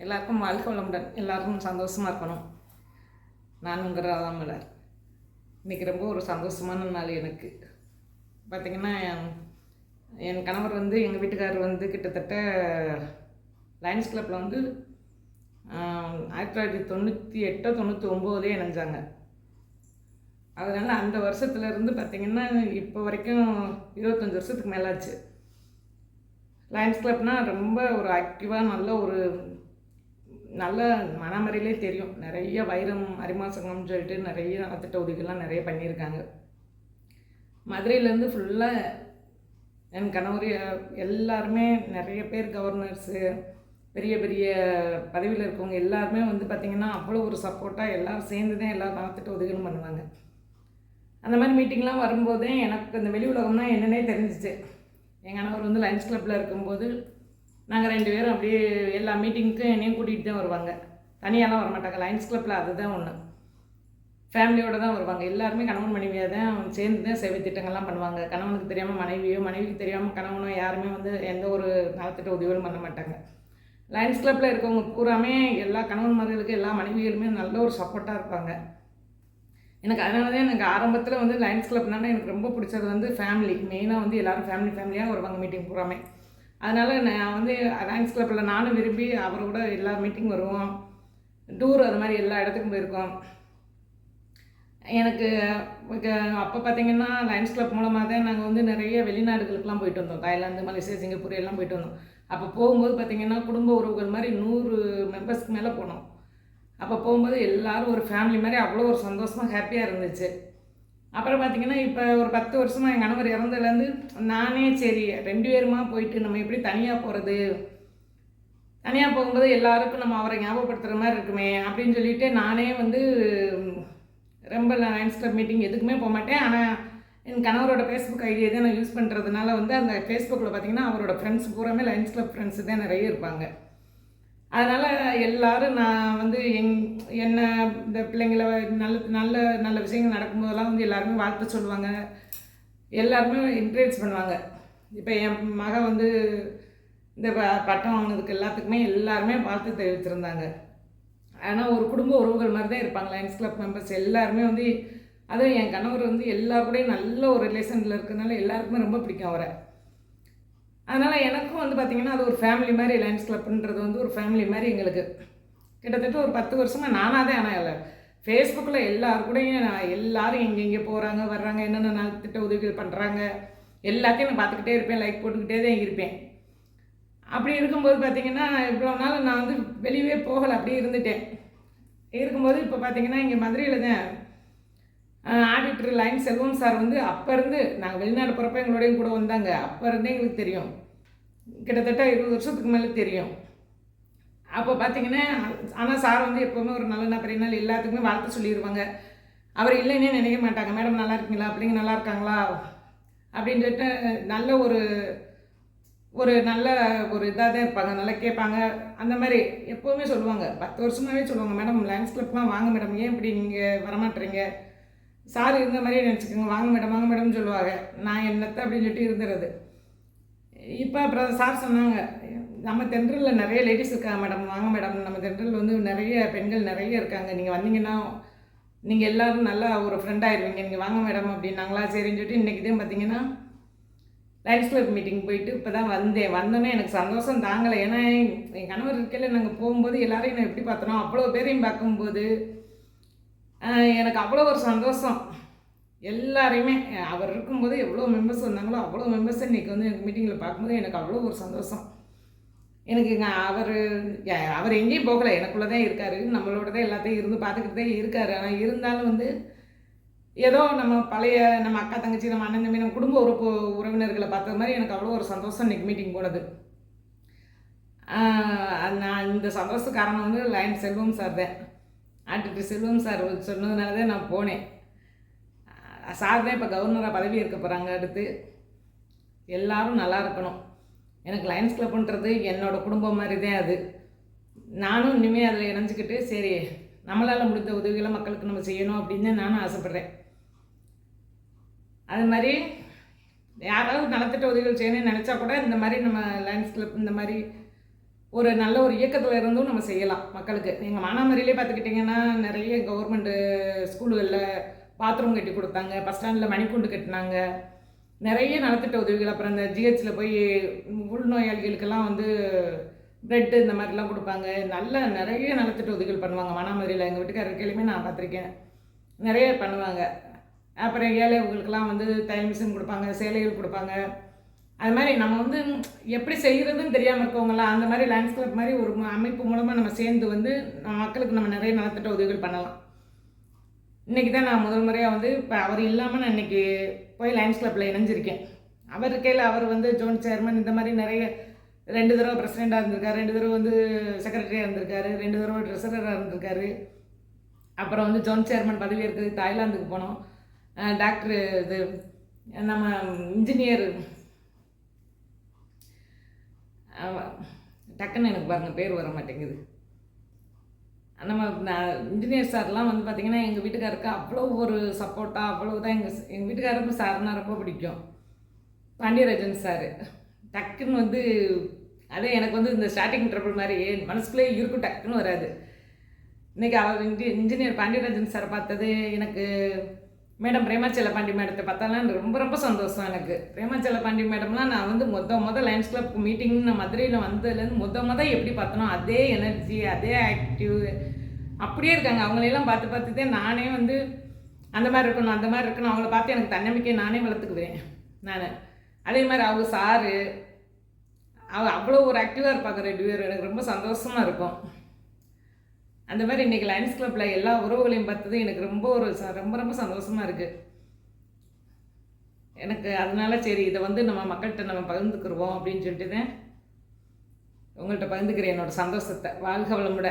எல்லாருக்கும் வாழ்க்கை வளமுடன். எல்லாருக்கும் சந்தோஷமாக இருக்கணும். நான் உங்கள் ராதாமலர் இன்றைக்கி ரொம்ப ஒரு சந்தோஷமான நாள் எனக்கு. பார்த்திங்கன்னா என்- என் கணவர் வந்து எங்கள் வீட்டுக்காரர் வந்து கிட்டத்தட்ட லயன்ஸ் கிளப்பில் வந்து ஆயிரத்தி தொள்ளாயிரத்தி தொண்ணூற்றி எட்டோ தொண்ணூற்றி ஒம்போதே இணைஞ்சாங்க. அதனால் அந்த வருஷத்துலேருந்து பார்த்திங்கன்னா இப்போ வரைக்கும் இருபத்தஞ்சி வருஷத்துக்கு மேலாச்சு. லயன்ஸ் கிளப்னால் ரொம்ப ஒரு ஆக்டிவாக நல்ல ஒரு நல்ல மனமறையிலே தெரியும். நிறைய வைரம் அரிமாசங்கம்னு சொல்லிட்டு நிறைய நலத்திட்ட உதவிகள்லாம் நிறைய பண்ணியிருக்காங்க. மதுரையிலேருந்து ஃபுல்லாக என் கணவர் எல்லாருமே நிறைய பேர் கவர்னர்ஸு பெரிய பெரிய பதவியில் இருக்கவங்க எல்லாருமே வந்து பார்த்திங்கன்னா அவ்வளோ ஒரு சப்போர்ட்டாக எல்லோரும் சேர்ந்து தான் எல்லா நலத்திட்ட உதவிகளும் பண்ணுவாங்க. அந்த மாதிரி மீட்டிங்லாம் வரும்போதே எனக்கு இந்த வெளி உலகம்னா என்னென்னே தெரிஞ்சிச்சு. என் கணவர் வந்து லஞ்ச் கிளப்பில் இருக்கும்போது நாங்கள் ரெண்டு பேரும் அப்படியே எல்லா மீட்டிங்க்கும் என்னையும் கூட்டிகிட்டு தான் வருவாங்க. தனியாலாம் வர மாட்டாங்க லயன்ஸ் கிளப்பில் அதுதான் ஒன்று ஃபேமிலியோடு தான் வருவாங்க. எல்லாருமே கணவன் மனைவியாக தான் சேர்ந்து தான் சேவை திட்டங்கள்லாம் பண்ணுவாங்க. கணவனுக்கு தெரியாமல் மனைவியோ மனைவிக்கு தெரியாமல் கணவனோ யாருமே வந்து எந்த ஒரு நலத்திட்ட உதவிகளும் பண்ண மாட்டாங்க. லயன்ஸ் கிளப்பில் இருக்கவங்க பூராமே எல்லா கணவன்மார்களுக்கு எல்லா மனைவிகளுமே நல்ல ஒரு சப்போர்ட்டாக இருப்பாங்க. எனக்கு அதனால தான் எனக்கு ஆரம்பத்தில் வந்து லயன்ஸ் கிளப்னால எனக்கு ரொம்ப பிடிச்சது வந்து ஃபேமிலி மெயினாக வந்து எல்லோரும் ஃபேமிலி ஃபேமிலியாக வருவாங்க மீட்டிங் பூராமே. அதனால் நான் வந்து டான்ஸ் கிளப்பில் நானும் விரும்பி அவரோட எல்லா மீட்டிங் வருவோம். டூர் அது மாதிரி எல்லா இடத்துக்கும் போயிருக்கோம். எனக்கு அப்போ பார்த்தீங்கன்னா லயன்ஸ் கிளப் மூலமாக தான் நாங்கள் வந்து நிறைய வெளிநாடுகளுக்கெல்லாம் போயிட்டு வந்தோம். தாய்லாந்து மலேசியா சிங்கப்பூர் எல்லாம் போயிட்டு வந்தோம். அப்போ போகும்போது பார்த்தீங்கன்னா குடும்ப உறவுகள் மாதிரி நூறு மெம்பர்ஸ்க்கு மேலே போனோம். அப்போ போகும்போது எல்லோரும் ஒரு ஃபேமிலி மாதிரி அவ்வளோ ஒரு சந்தோஷமாக ஹாப்பியாக இருந்துச்சு. அப்புறம் பார்த்தீங்கன்னா இப்போ ஒரு பத்து வருஷமாக என் கணவர் இறந்ததுலேருந்து நானே சரி ரெண்டு பேருமா போயிட்டு நம்ம எப்படி தனியாக போகிறது தனியாக போகும்போது எல்லாருக்கும் நம்ம அவரை ஞாபகப்படுத்துகிற மாதிரி இருக்குமே அப்படின்னு சொல்லிட்டு நானே வந்து ரொம்ப லயன்ஸ் கிளப் மீட்டிங் எதுக்குமே போக மாட்டேன். ஆனால் என் கணவரோட ஃபேஸ்புக் ஐடியை தான் நான் யூஸ் பண்ணுறதுனால வந்து அந்த ஃபேஸ்புக்கில் பார்த்தீங்கன்னா அவரோட ஃப்ரெண்ட்ஸ் பூராமே லயன்ஸ் கிளப் ஃப்ரெண்ட்ஸ் தான் நிறைய இருப்பாங்க. அதனால் எல்லோரும் நான் வந்து எங் என்ன இந்த பிள்ளைங்கள நல்ல நல்ல நல்ல விஷயங்கள் நடக்கும்போதெல்லாம் வந்து எல்லாருமே வாழ்த்து சொல்லுவாங்க. எல்லாருமே என்கரேஜ் பண்ணுவாங்க. இப்போ என் மகன் வந்து இந்த ப- பட்டம் வாங்கினதுக்கு எல்லாத்துக்குமே எல்லாருமே வாழ்த்து தெரிவிச்சிருந்தாங்க ஆனால் ஒரு குடும்ப உறவுகள் மாதிரி தான் இருப்பாங்க லயன்ஸ் கிளப் மெம்பர்ஸ் எல்லாருமே வந்து அதுவும் என் கணவர் வந்து எல்லா கூடயும் நல்ல ஒரு ரிலேஷனில் இருக்கிறதுனால எல்லாருக்குமே ரொம்ப பிடிக்கும் அவரை. அதனால் எனக்கும் வந்து பார்த்திங்கன்னா அது ஒரு ஃபேமிலி மாதிரி லயன்ஸ் கிளப்ன்றது வந்து ஒரு ஃபேமிலி மாதிரி எங்களுக்கு. கிட்டத்தட்ட ஒரு பத்து வருஷமாக நானாக தான் ஆனால் இல்லை. ஃபேஸ்புக்கில் எல்லாரு கூடயும் நான் எல்லாரும் எங்கெங்கே போகிறாங்க வர்றாங்க என்னென்ன திட்ட உதவிகள் பண்ணுறாங்க எல்லாத்தையும் நான் பார்த்துக்கிட்டே இருப்பேன் லைக் போட்டுக்கிட்டே தான் இருப்பேன். அப்படி இருக்கும்போது பார்த்திங்கன்னா இவ்வளோ நாள் நான் வந்து வெளியவே போகலை அப்படியே இருந்துட்டேன். இருக்கும்போது இப்போ பார்த்தீங்கன்னா இங்கே மதுரையில் தான் ஆடிட்டர் லைன் செல்வம் சார் வந்து அப்போ இருந்து நாங்கள் வெளிநாடு போகிறப்ப எங்களோடையும் கூட வந்தாங்க. அப்போ இருந்தே எங்களுக்கு தெரியும். கிட்டத்தட்ட இருபது வருஷத்துக்கு மேலே தெரியும். அப்போ பார்த்தீங்கன்னா ஆனால் சார் வந்து எப்போவுமே ஒரு நல்ல நபரினால் எல்லாத்துக்குமே வாழ்த்து சொல்லிடுவாங்க அவர் இல்லைன்னே நினைக்க மாட்டாங்க. மேடம் நல்லா இருக்கீங்களா? பிள்ளைங்க நல்லா இருக்காங்களா? அப்படின்னு சொல்லிட்டு நல்ல ஒரு ஒரு நல்ல ஒரு இதாக தான் இருப்பாங்க. நல்லா கேட்பாங்க. அந்த மாதிரி எப்போவுமே சொல்லுவாங்க. பத்து வருஷமாகவே சொல்லுவாங்க. மேடம் லைன்ஸ் கிளப்லாம் வாங்க மேடம். ஏன் இப்படி நீங்கள் வரமாட்டுறீங்க சார் இருந்த மாதிரியே நினச்சிக்கோங்க வாங்க மேடம் வாங்க மேடம்னு சொல்லுவாங்க. நான் என்னத்தை அப்படின்னு சொல்லிட்டு இருந்துறது. இப்போ அப்புறம் சார் சொன்னாங்க நம்ம தென்றலில் நிறைய லேடிஸ் இருக்காங்க மேடம் வாங்க மேடம். நம்ம தென்றல் வந்து நிறைய பெண்கள் நிறைய இருக்காங்க. நீங்கள் வந்தீங்கன்னா நீங்கள் எல்லாரும் நல்லா ஒரு ஃப்ரெண்டாகிடுவீங்க நீங்கள் வாங்க மேடம் அப்படின்னாங்களா? சரின்னு சொல்லிட்டு இன்றைக்கி தான் பார்த்தீங்கன்னா லைன்ஸ் கிளப் மீட்டிங் போயிட்டு இப்போ தான் வந்தேன். வந்தோன்னே எனக்கு சந்தோஷம் தாங்கலை. ஏன்னா என் கணவர் இருக்கையில் நாங்கள் போகும்போது எல்லாரையும் நான் எப்படி பார்த்தோம் அவ்வளோ பேரையும் பார்க்கும்போது எனக்கு அவ்வளோ ஒரு சந்தோஷம். எல்லாரையுமே அவர் இருக்கும்போது எவ்வளோ மெம்பர்ஸ் வந்தாங்களோ அவ்வளோ மெம்பர்ஸ் இன்றைக்கி வந்து எனக்கு மீட்டிங்கில் பார்க்கும்போது எனக்கு அவ்வளோ ஒரு சந்தோஷம். எனக்கு இங்க அவர் அவர் எங்கேயும் போகலை. எனக்குள்ளே தான் இருக்கார். நம்மளோட தான் எல்லாத்தையும் இருந்து பார்த்துக்கிட்டு தான் இருக்கார். ஆனால் இருந்தாலும் வந்து ஏதோ நம்ம பழைய நம்ம அக்கா தங்கச்சி நம்ம அண்ணன் தம்பி நம்ம குடும்ப உறுப்பு உறவினர்களை பார்த்தது மாதிரி எனக்கு அவ்வளோ ஒரு சந்தோஷம் இன்னைக்கு மீட்டிங் போனது. அது நான் இந்த சந்தோஷ காரணம் வந்து லயன் செல்வம் சார் தான். ஆண்டிட்டு செல்வம் சார் சொன்னதுனால தான் நான் போனேன். சார் தான் இப்போ கவர்னராக பதவி இருக்க போகிறாங்க அடுத்து. எல்லாரும் நல்லா இருக்கணும். எனக்கு லயன்ஸ் கிளப்ன்றது என்னோடய குடும்பம் மாதிரி தான் அது. நானும் இனிமேல் அதில் இணைஞ்சிக்கிட்டு சரி நம்மளால் முடிந்த உதவிகளை மக்களுக்கு நம்ம செய்யணும் அப்படின்னு தான் நானும் ஆசைப்பட்றேன். அது மாதிரி யாராவது நலத்திட்ட உதவிகள் செய்யணும்னு நினச்சா கூட இந்த மாதிரி நம்ம லயன்ஸ் கிளப் இந்த மாதிரி ஒரு நல்ல ஒரு இயக்கத்தில் இருந்தும் நம்ம செய்யலாம் மக்களுக்கு. எங்கள் மானாமரியிலே பார்த்துக்கிட்டிங்கன்னா நிறைய கவர்மெண்ட்டு ஸ்கூலுகளில் பாத்ரூம் கட்டி கொடுத்தாங்க பஸ் ஸ்டாண்டில் மணிக்கூண்டு கட்டினாங்க. நிறைய நலத்திட்ட உதவிகள் அப்புறம் இந்த ஜிஹெச்சில் போய் உள்நோயாளிகளுக்கெல்லாம் வந்து பிரெட்டு இந்த மாதிரிலாம் கொடுப்பாங்க. நல்ல நிறைய நலத்திட்ட உதவிகள் பண்ணுவாங்க மானாமரியில் எங்கள் வீட்டுக்காரர் கேளுமே நான் பார்த்துருக்கேன். நிறைய பண்ணுவாங்க. அப்புறம் ஏழைகளுக்கெல்லாம் வந்து தையல் மிஷின் கொடுப்பாங்க சேலைகள் கொடுப்பாங்க. அது மாதிரி நம்ம வந்து எப்படி செய்கிறதுன்னு தெரியாமல் இருக்கவங்களாம் அந்த மாதிரி லேண்ட்ஸ்கேப் மாதிரி ஒரு அமைப்பு மூலமாக நம்ம சேர்ந்து வந்து நம்ம மக்களுக்கு நம்ம நிறைய நலத்திட்ட உதவிகள் பண்ணலாம். இன்றைக்கி தான் நான் முதல் முறையாக வந்து இப்போ அவர் இல்லாமல் நான் இன்றைக்கி போய் லைன்ஸ் கிளப்பில் இணைஞ்சிருக்கேன். அவர் இருக்கையில் அவர் வந்து ஜோன் சேர்மன் இந்த மாதிரி நிறைய ரெண்டு தடவை பிரசிடெண்ட்டாக இருந்திருக்காரு ரெண்டு தடவை வந்து செக்ரட்டரியாக இருந்திருக்காரு ரெண்டு தடவை ட்ரெஸரராக இருந்திருக்காரு. அப்புறம் வந்து ஜோன் சேர்மன் பதவி இருக்குது தாய்லாந்துக்கு போனோம். டாக்டர் இது நம்ம இன்ஜினியர் டக்குன்னு எனக்கு பாருங்கள் பேர் வர மாட்டேங்குது. நம்ம நான் இன்ஜினியர் சார்லாம் வந்து பார்த்திங்கன்னா எங்கள் வீட்டுக்காருக்கு அவ்வளோ ஒரு சப்போர்ட்டாக அவ்வளோ தான் எங்கள் எங்கள் வீட்டுக்காரருக்கு சார்னா ரொம்ப பிடிக்கும். பாண்டியராஜன் சார் டக்குன்னு வந்து அதே எனக்கு வந்து இந்த ஸ்டார்டிங் ட்ரபிள் மாதிரி மனசுக்குள்ளே இருக்கும் டக்குன்னு வராது. இன்றைக்கி அவர் இன்ஜி இன்ஜினியர் பாண்டியராஜன் சார் பார்த்தது எனக்கு மேடம் பிரேமாச்சல பாண்டி மேடத்தை பார்த்தாலாம் ரொம்ப ரொம்ப சந்தோஷம் எனக்கு. பிரேமாச்சல பாண்டி மேடம்லாம் நான் வந்து மொத மொதல் லைன்ஸ் கிளப் மீட்டிங் நான் மதுரையில் வந்ததுலேருந்து மொத்த மொதல் எப்படி பார்த்தனோ அதே எனர்ஜி அதே ஆக்டிவ் அப்படியே இருக்காங்க. அவங்களையெல்லாம் பார்த்து பார்த்து தான் நானே வந்து அந்த மாதிரி இருக்கணும் அந்த மாதிரி இருக்கணும் அவங்கள பார்த்து எனக்கு தன்னம்பிக்கை நானே வளர்த்துக்குவேன் நான். அதே மாதிரி அவங்க சாரு அவ அவ்வளோ ஒரு ஆக்டிவாக இருப்பாங்க ரெண்டு பேரும். எனக்கு ரொம்ப சந்தோஷமாக இருக்கும். அந்த மாதிரி இன்றைக்கி லயன்ஸ் கிளப்பில் எல்லா உறவுகளையும் பார்த்தது எனக்கு ரொம்ப ஒரு ச- ரொம்ப ரொம்ப சந்தோஷமாக இருக்குது எனக்கு அதனால சரி இதை வந்து நம்ம மக்கள்கிட்ட நம்ம பகிர்ந்துக்கிருவோம் அப்படின்னு சொல்லிட்டு தான் உங்கள்கிட்ட பகிர்ந்துக்கிறேன் என்னோடய சந்தோஷத்தை. வாழ்க வளமுட